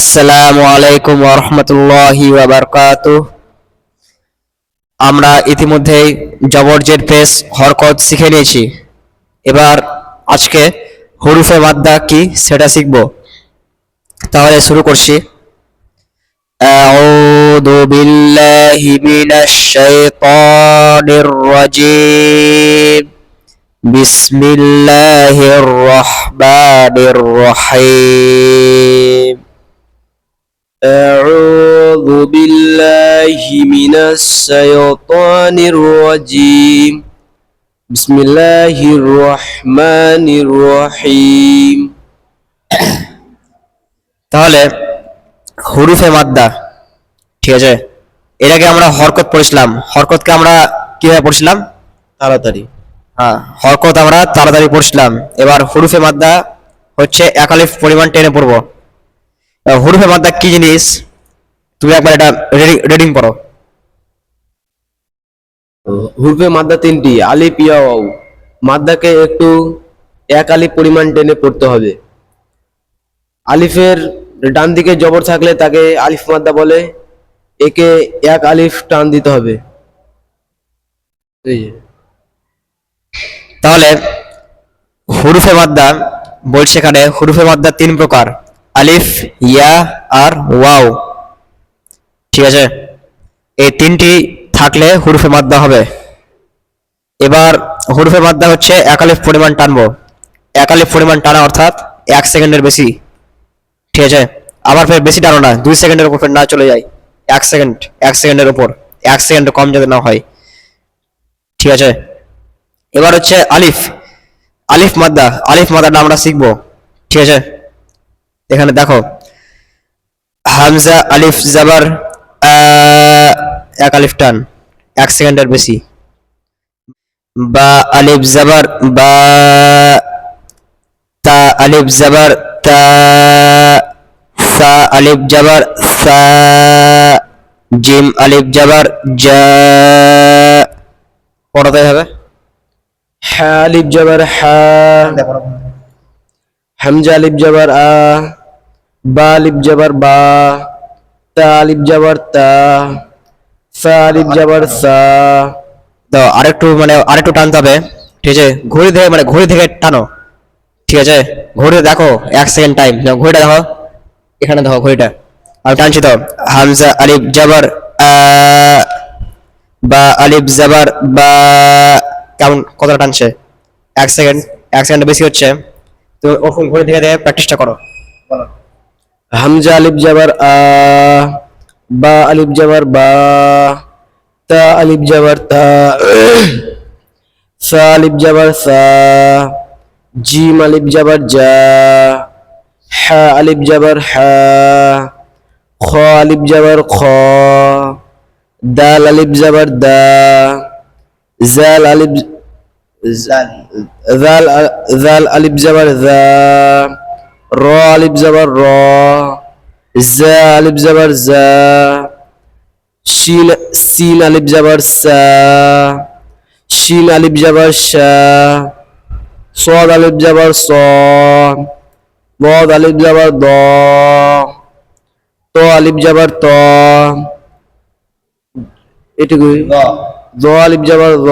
আসসালামু আলাইকুম ওরহমতুল্লাহি ওবরকাত আমরা ইতিমধ্যেই জবরজের পেস হরকত শিখে নিয়েছি। এবার আজকে হরুফে মাদ্দা কি সেটা শিখব। তাহলে শুরু করছি। আউযু বিল্লাহি মিনাশ শাইতানির রাজীম। বিসমিল্লাহির রহমানির রহিম। أعوذ بالله من الشيطان الرجيم بسم الله الرحمن الرحيم তাহলে হুরুফে মাদ্দা ঠিক আছে এর আগে আমরা হরকত পড়েছিলাম হরকতকে আমরা কিভাবে পড়ছিলাম তাড়াতাড়ি হ্যাঁ হরকত আমরা তাড়াতাড়ি পড়ছিলাম এবার হুরুফে মাদ্দা হচ্ছে একালিফ পরিমাণ টেনে পড়বো এবার হুরুফে মাদ্দা কি জিনিস? তুমি একবার এটা রিডিং পড়ো হুরফে মাদ্দা তিনটি আলিফ ইয়া ওয়াও মাদ্দাকে একটু এক আলিফ পরিমাণ টেনে পড়তে হবে। আলিফের ডান দিকে জবর থাকলে তাকে আলিফ মাদ্দা বলে। একে এক আলিফ টান দিতে হবে। তাহলে হুরুফে মাদ্দা বলছে এখানে হুরুফে মাদ্দা তিন প্রকার। আলিফ, ইয়া, আর, ওয়াও। ঠিক আছে? এই তিনটি থাকলে হুরুফে মাদ্দা হবে। এবার হুরুফে মাদ্দা হচ্ছে এক আলিফ পরিমাণ টানবো। এক আলিফ পরিমাণ টানা অর্থাৎ এক সেকেন্ডের বেশি। ঠিক আছে? আবার ফের বেশি টানো না, দুই সেকেন্ডের উপর ফের না চলে যায়। এক সেকেন্ড, এক সেকেন্ডের উপর। এক সেকেন্ড কম যাতে না হয়। ঠিক আছে? এবার হচ্ছে আলিফ। আলিফ মাদ্দা, আলিফ মাদ্দাটা আমরা শিখব। ঠিক আছে? এখানে দেখো হামজা আলিফ জাবার এক আলিফ টান এক সেকেন্ডের বেশি। বা আলিফ জাবার বা তা আলিফ জাবার তা সা আলিফ জাবার সা জিম আলিফ জাবার জা পড়াতে হবে। হ্যাঁ আলিফ জবর হ্যাঁ। হামজা আলিফ জাবার আ। বা আলিফ জবর বা তা আলিফ জবর তা সা আলিফ জবর সা। তো আরেকটু মানে আরেকটু টানতে হবে ঠিক আছে? ঘড়ি থেকে মানে ঘড়ি থেকে টানো ঠিক আছে? ঘড়ি দেখো এক সেকেন্ড টাইম ঘড়িটা দেখো এখানে দেখো ঘড়িটা। আমি টানছি তো হামজা আলিফ জাবার আ, বা আলিফ জাবার বা কেমন কতটা টানছে? এক সেকেন্ড এক সেকেন্ড বেশি হচ্ছে। তো ওরকম ঘড়ি থেকে দেখে প্র্যাকটিসটা করো। হামজা আলিফ জবর আ, বা আলিফ জবর বা, তা আলিফ জবর তা, সা আলিফ জবর সা, জিম আলিফ জবর জা, হা আলিফ জবর হা, খ আলিফ জবর খ, দাল আলিফ জবর দা, জাল আলিফ, জাল জাল আলিফ জবর জা র আলিফ জবর র জা আলিফ জবর জা শিল সিন আলিফ জবর সা শিন আলিফ জবর শা সদ আলিফ জবর স বদ আলিফ জবর দ ত আলিফ জবর ত এটুকু দ। আলিফ জবর দ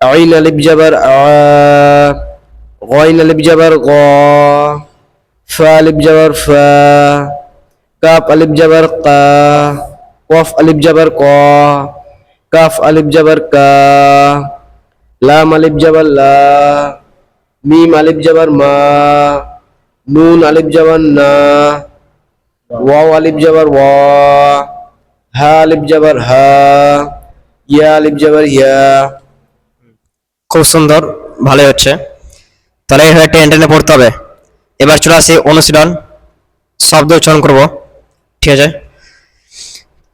আইন আলিফ জবর আ غين ألف جبر غا فا ألف جبر فا كاف ألف جبر قا قاف ألف جبر قا كاف ألف جبر كا لام ألف جبر لا ميم ألف جبر ما نون ألف جبر نا واو ألف جبر وا ها ألف جبر ها يا ألف جبر يا খুব সুন্দর ভালোই হচ্ছে তাহলে এইভাবে টেনে টেনে পড়তে হবে। এবার চলে আসি অনুশীলন। শব্দ উচ্চারণ করব। ঠিক আছে?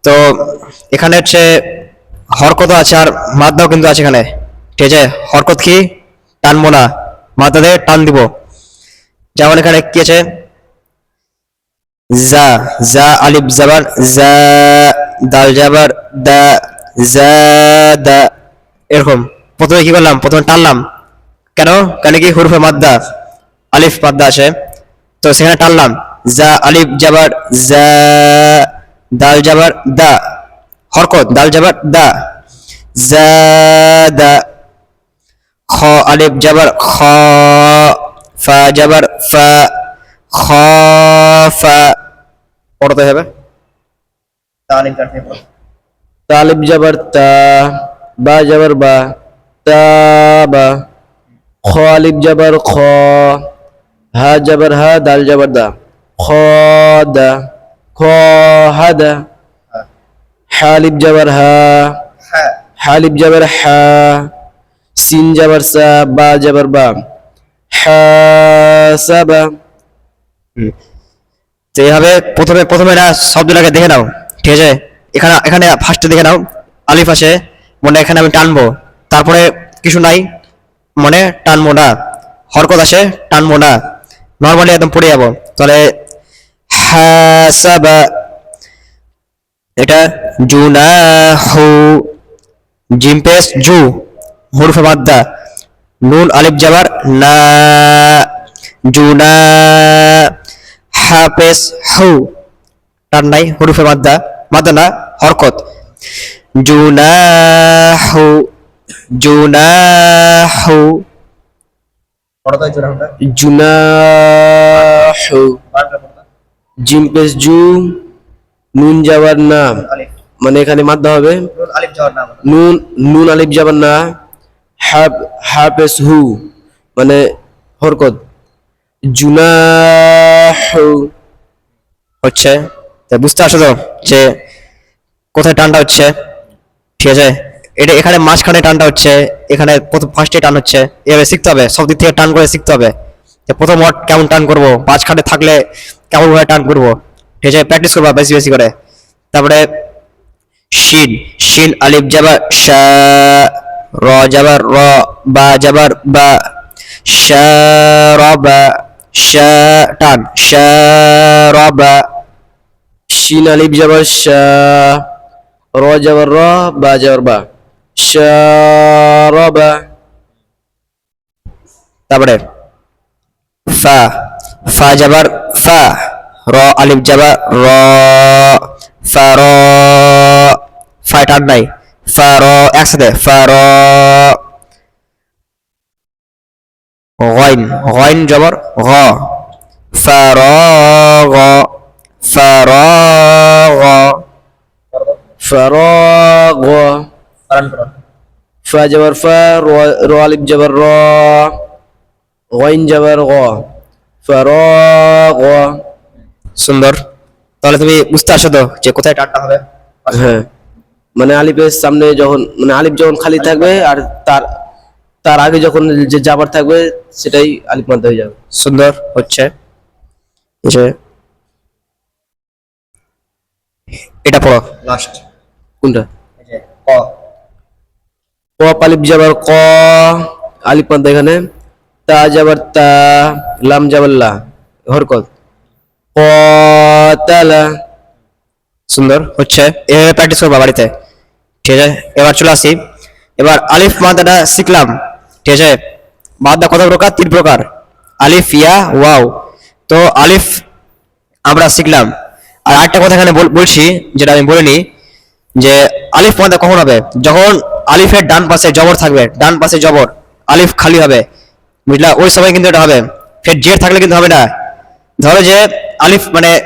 তো এখানে হচ্ছে হরকত আছে আর মাদ্দাও কিন্তু আছে এখানে। ঠিক আছে? হরকত কি? টানবো না। মাদ্দা দিয়ে টান দিব। যেমন এখানে কি আছে? জা জা, আলিফ, জাবার, জা, দাল, জাবার, দা, জা, দা, এরকম। প্রথমে কি করলাম? প্রথমে টানলাম। কেন? কেন কি হুরফে মাদ্দা? আলিফ মাদ্দা আছে তো সেখানে টানলাম। জা আলিফ জাবার জা দাল জাবার দা। হরকত দাল জাবার দা। জাদা খ আলিফ জাবার খ ফা জাবার ফা খ ফা। পড়তে হবে। তালিম কাটতে তালিব জাবার তা বা জাবার বা তা বা। খ আলিব জাবার খ হা জাবার হা দাল জাবার দা। খ দা খ হা দা। হালিব জাবার হা হালিব জাবার হা সিন জাবার সা বা জাবার বা। হাসাবা তো এইভাবে প্রথমে প্রথমে এটা শব্দটাকে দেখে নাও। ঠিক আছে? এখানে এখানে ফার্স্টে দেখে নাও। আলিফ আসে। মনে এখানে আমি টানবো। তারপরে কিছু নাই। মনে টানবো না হরকত আসে টানবো না নর্মালি একদম পড়ে যাব। তাহলে, হাসাবা, এটা জু জুনাহু, জিম পেস, জু, হরফে মাদ্দা, নুন, আলিফ, জাবার, না জুনা হাফেস হু, টান নাই, হরফে মাদ্দা মাদ্দা না, হরকত। জু না জুনাহু জুনাহু। জুনাহু। জিম পেস জু নুন যাবার না। মানে এখানে মাদ্দা হবে। নুন নুন আলিফ যাবার না। হাফ হাফেস হু। মানে হরকত। জুনাহু। হচ্ছে। তা বুঝতে আসো তো যে কোথায় টানটা হচ্ছে। ঠিক আছে? এটা এখানে মাঝখানে টানটা হচ্ছে, এখানে প্রথম ফার্স্টে টান হচ্ছে। এভাবে শিখতে হবে, সব দিক থেকে টান করে শিখতে হবে। যে প্রথম ওয়ার্ড কেমন টান করব, মাঝখানে থাকলে কেমন ভাবে টান করব। ঠিক আছে প্র্যাকটিস করব বেশি বেশি করে। তারপরে শিন শিন, আলিফ যাবার শা, র যাবার র, বা যাবার বা, শা, র, বা, শা, টান, শা, র, বা, শিন, আলিফ যাবার শা, র যাবার র, বা যাবার বা। শারাবা তারপরে ফা ফা যাবার ফা, র, আলিফ যাবার র, ফা র, ফা টান নাই। ফা, র, একসাথে, ফা, র, গইন গইন যাবার গ, ফা, র, গ। ফা র গ ফারাগ ফা যাবার ফা র র আলিফ যাবার র গইন যাবার গ ফারাগ সুন্দর। তাহলে তুমি বুঝতে আসো তো যে কোথায় টানটা হবে। হ্যাঁ। মানে আলিফের সামনে যখন মানে আলিফ যখন খালি থাকবে আর তার তার আগে যখন যে যাবার থাকবে সেটাই আলিফ মানতে হয়ে যাবে। সুন্দর হচ্ছে। এই যে এটা পড়ো। লাস্ট কোনটা? এই ক। ক আলিফ যাবার ক, আলিফ মানতে এখানে। তা যাবার তা, লাম যাবার লা, হরকত। কতালা সুন্দর, হচ্ছে। এভাবে প্র্যাকটিস করবা বাড়িতে। ঠিক আছে? এবার চলে আসি। এবার আলিফ, মাদাটা শিখলাম ঠিক আছে? মাদা কত প্রকার? তিন প্রকার। আলিফ, ইয়া, ওয়াও। তো আলিফ, আমরা শিখলাম আর আরেকটা কথা এখানে বল- বলছি, যেটা আমি বলিনি, যে আলিফ, মাদা কখন হবে? যখন আলিফের ডান পাশে জবর থাকবে, ডান পাশে জবর, আলিফ খালি হবে। বুঝলা? ওই সময় কিন্তু এটা হবে। ফের জের থাকলে কিন্তু হবে না। ধরো যে আলিফ মানে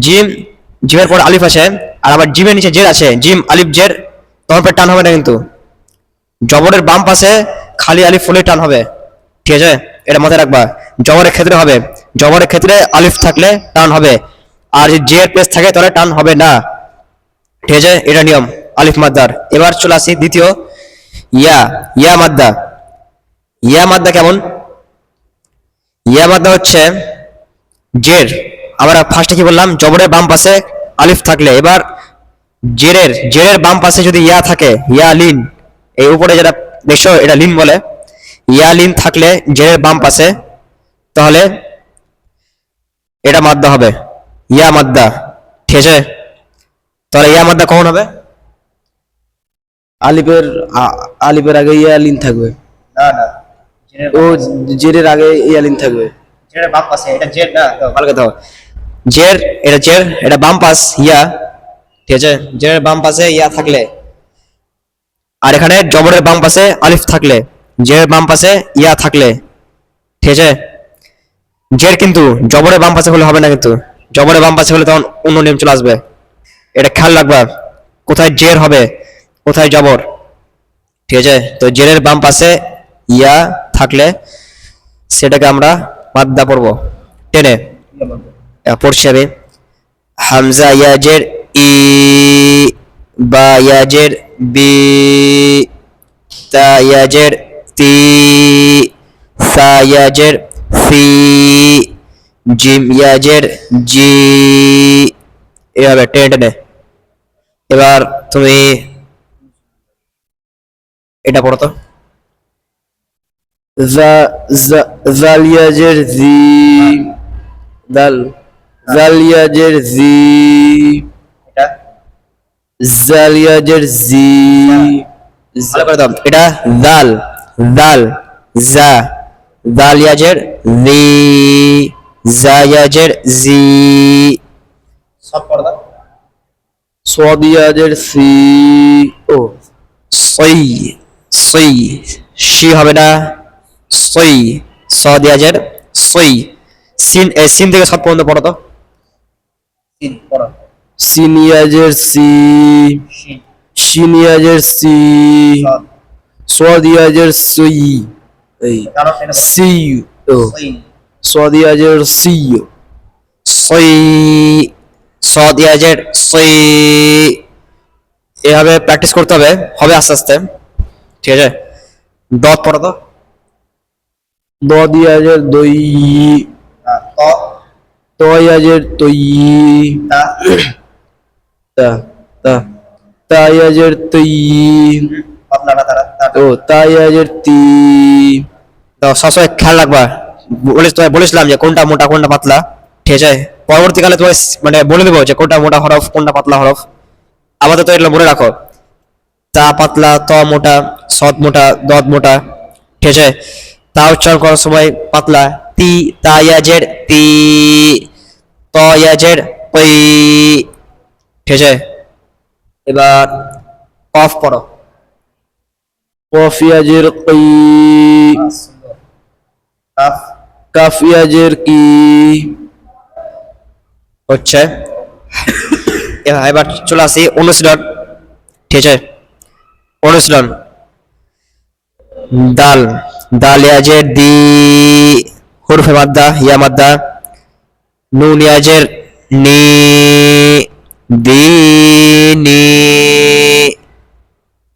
জিম, জিমের পর আলিফ আছে আর আবার জিমের নিচে জের আছে জিম, আলিফ, জের, তোমার পর টান হবে না কিন্তু। জবরের বাম পাশে খালি আলিফ ফুলে টান হবে। ঠিক আছে? এটা মাথায় রাখবা। জবরের ক্ষেত্রে হবে। জবরের ক্ষেত্রে আলিফ থাকলে টান হবে। আর যদি জের প্লেস থাকে, তাহলে টান হবে না। ঠিক আছে? এটা নিয়ম। আলিফ মাদ্দার। এবার চলে আসি দ্বিতীয়। ইয়া ইয়া মাদ্দা। ইয়া মাদ্দা কেমন? ইয়া মাদ্দা হচ্ছে জের। আমরা ফার্স্টে কি বললাম? জবরের বাম পাশে আলিফ থাকলে। এবার জেরের জেরের বাম পাশে যদি ইয়া থাকে, ইয়া লিন, এই উপরে যেটা দেখছ, এটা লিন বলে। ইয়া লিন থাকলে জেরের বাম পাশে, তাহলে এটা মাদ্দা হবে। ইয়া মাদ্দা। ঠিক আছে? তাহলে ইয়া মাদ্দা কখন হবে? আলিফের আলিফের আগে ইয়া লিন থাকবে। না না। ও জেরের আগে ইয়া লিন থাকবে। জেরের বাম পাশে এটা জের না ভালো কথা। জের এটা জের এটা বাম পাশ ইয়া। ঠিক আছে? জের বাম পাশে ইয়া থাকলে। আর এখানে জবরের বাম পাশে আলিফ থাকলে। জের বাম পাশে ইয়া থাকলে। ঠিক আছে? জের কিন্তু জবরের বাম পাশে হলে হবে না কিন্তু। জবরের বাম পাশে হলে তখন অন্য নিয়ম চলে আসবে। এটা খেয়াল রাখবা। কোথায় জের হবে? কোথায় জবর ঠিক আছে? তো জেরের বাম পাশে ইয়া থাকলে সেটাকে আমরা মাদ্দা পড়ব। টেনে। পড়ছি আমি। হামজা ইয়াজের ই বা ইয়াজের বি, তা ইয়াজের তি, সা ইয়াজের সি জিম ইয়াজের জি। এভাবে টেনে টেনে। এবার তুমি এটা পড়ো জালিয়াজের জি দাল জালিয়াজের জি জালিয়াজের জি এটা? দাল দাল জা দালিয়াজের জি জায়াজের জি। সব পড়ো সোয়াদিয়াজের সি ও সই। সই সি হবে না সই স দেওয়া দিয়াজের সই। সিন সিন থেকে সব পর্যন্ত পড়ো তো। সিনিয়াজের সি সিনিয়াজের সি সদিয়াজের সই। এই সি সদিয়াজের সি সই সদিয়াজের সই। এভাবে প্র্যাকটিস করতে হবে হবে আস্তে আস্তে। ঠিক আছে? দ পড়া তো। দ দিয়ে আছে দই। তই আছে তৈ। তাই আজের তৈ। ও তাই আজের তি। সবসময় খেয়াল রাখবা। বলিস তোমায় বলেছিলাম যে কোনটা মোটা কোনটা পাতলা। ঠিক আছে? পরবর্তীকালে তোমায় মানে বলে দেবো যে কোনটা মোটা হরফ কোনটা পাতলা হরফ। আপাতত এটা মনে রাখো। তা পাতলা ত মোটা সদ মোটা দদ মোটা ঠিক আছে? তা উচ্চারণ করার সময় পাতলা তি তা ইয়াজের তি ত ইয়াজের ওই ঠিক আছে? এবার অফ পড়ো। কফ ইয়াজের কই কাফ। ইয়াজের কি? হচ্ছে। এবার এবার চলে আসি অনুশীলন ঠিক আছে? অনুশীলন দাল দাল ইয়াজের দি হরফে মাদ্দা ইয়া মাদ্দা নুন ইয়াজের নি দি নি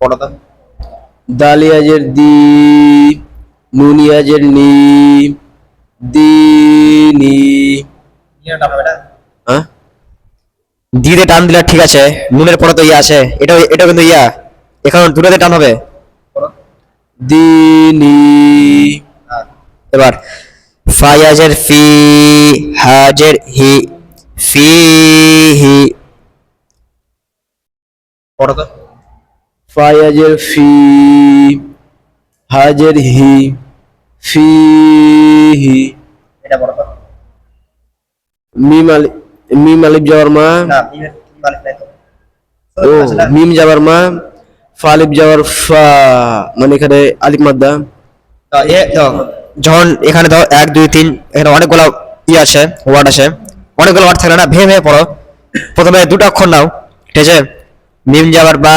পড়ো তো দাল ইয়াজের দি নুন ইয়াজের নি দিনি হ্যাঁ দিতে টান দিলে ঠিক আছে. নুনের পরে তো ইয়া আছে। এটা এটা কিন্তু ইয়া। এখানে দুটোতে টান হবে। দিনি এবার ফায়াজের ফি হাজের হি ফি হি। ফায়াজের ফি হাজের হি এটা পড়ো মিম আলি মিম আলিফ যাওয়ার মা। না নাই তো। মিম যাওয়ার মা। ফালিফ যাওয়ার ফা মানে এখানে আলিফ মাদ্দা। যখন এখানে ধর এক, দুই, তিন, এখানে অনেকগুলো ই আছে ওয়ার্ড আছে অনেকগুলো ওয়ার্ড থাকলে না ভেবে ভেবে পড়ো। প্রথমে দুটো অক্ষর নাও, ঠিক আছে? মিম যাবার বা,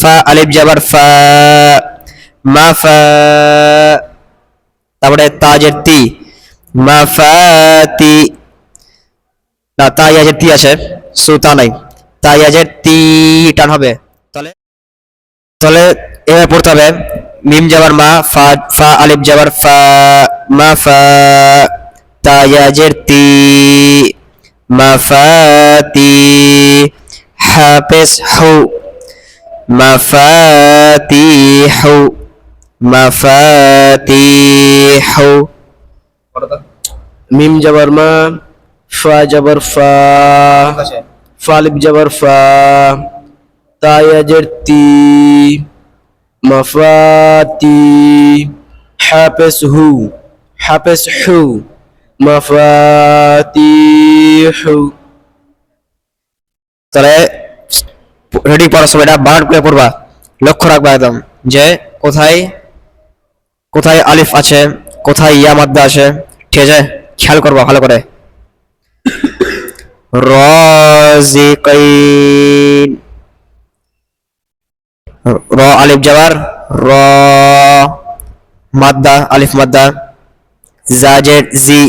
ফা, আলিফ যাবার ফা, মা, ফা, তারপরে তাজের তি, মা, ফা, তি, না তাইয়াজের তি আছে সু তা নাই। তাইয়াজের তি টান হবে। তাহলে এবার পড়তে হবে। মিম যাবার মা ফা ফা আলিফ যাবার ফা মা ফা তায়াজের তি মা ফা তি হাফেজ হু মা ফা তি হু মা ফা তি হু। মিম যাবার মা ফা যাবার ফা ফালিফ যাবার ফা। তায়াজের তি মাফাতি হাফেজ হু হাফেজ হু মাফাতি সাবিহু তাহলে রেডি পড়ার সময় এটা বানান করে পড়বা। লক্ষ্য রাখবা একদম যে কোথায় কোথায় আলিফ আছে, কোথায় ইয়া মাদ্দা আছে, ঠিক আছে? খেয়াল করবা ভালো করে। রাজিকাইন। র আলিফ যাবার র মাদ্দা, আলিফ মাদ্দা, জাজের, জি,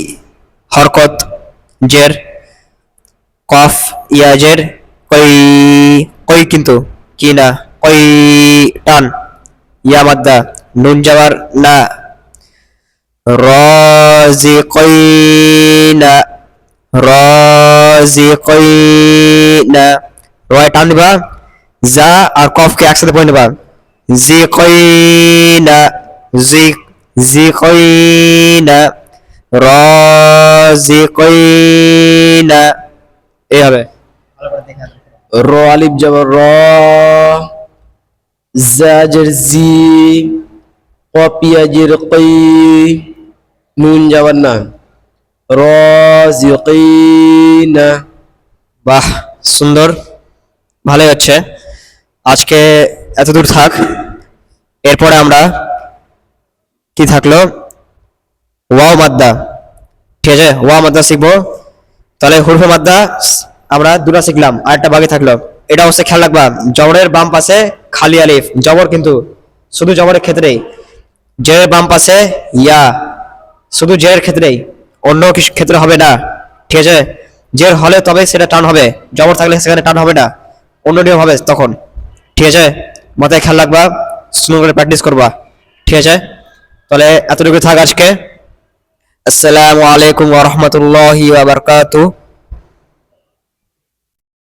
হরকত, জের, কফ ইয়াজের কই কই কিন্তু, কি না, কই, টান, ইয়া, মাদ্দা, নুন যাবার না রাজিকাইনা রাজিকাইনা রয়, টান দিবা। যা আর কফকে একসাথে পড়ে নেবা। জি কইনা জি জি কইনা রাজিকাইনা এই হবে। র আলিফ যাবার র, জাজের জি, কপিয়াজের কই, নুন যাবার না। রাজিকিনা বাহ, সুন্দর। ভালোই হচ্ছে। আজকে এত দূর থাক, এরপরে আমরা কি থাকল? ওয়াও মাদ্দা। ঠিক আছে, ওয়াও মাদ্দা শিখব। তাহলে হুরফে মাদ্দা, আমরা দুটা শিখলাম আর একটা বাকি থাকল। এটা অবশ্যই খেয়াল রাখবা, জবরের বাম পাশে খালি আলিফ, জবর কিন্তু শুধু জবরের ক্ষেত্রেই। জের বাম পাশে ইয়া, শুধু জের ক্ষেত্রেই, অন্য কিছু ক্ষেত্রে হবে না। ঠিক আছে, জের হলে তবে সেটা টান হবে, জবর থাকলে সেখানে টান হবে না অন্য নিয়ম হবে তখন। ঠিক আছে? মাথায় খেয়াল রাখবা সুন্দর করে প্র্যাকটিস করবা। ঠিক আছে? তাহলে এতটুকু থাক আজকে। আসসালামু আলাইকুম ওয়া বারাকাতুহু।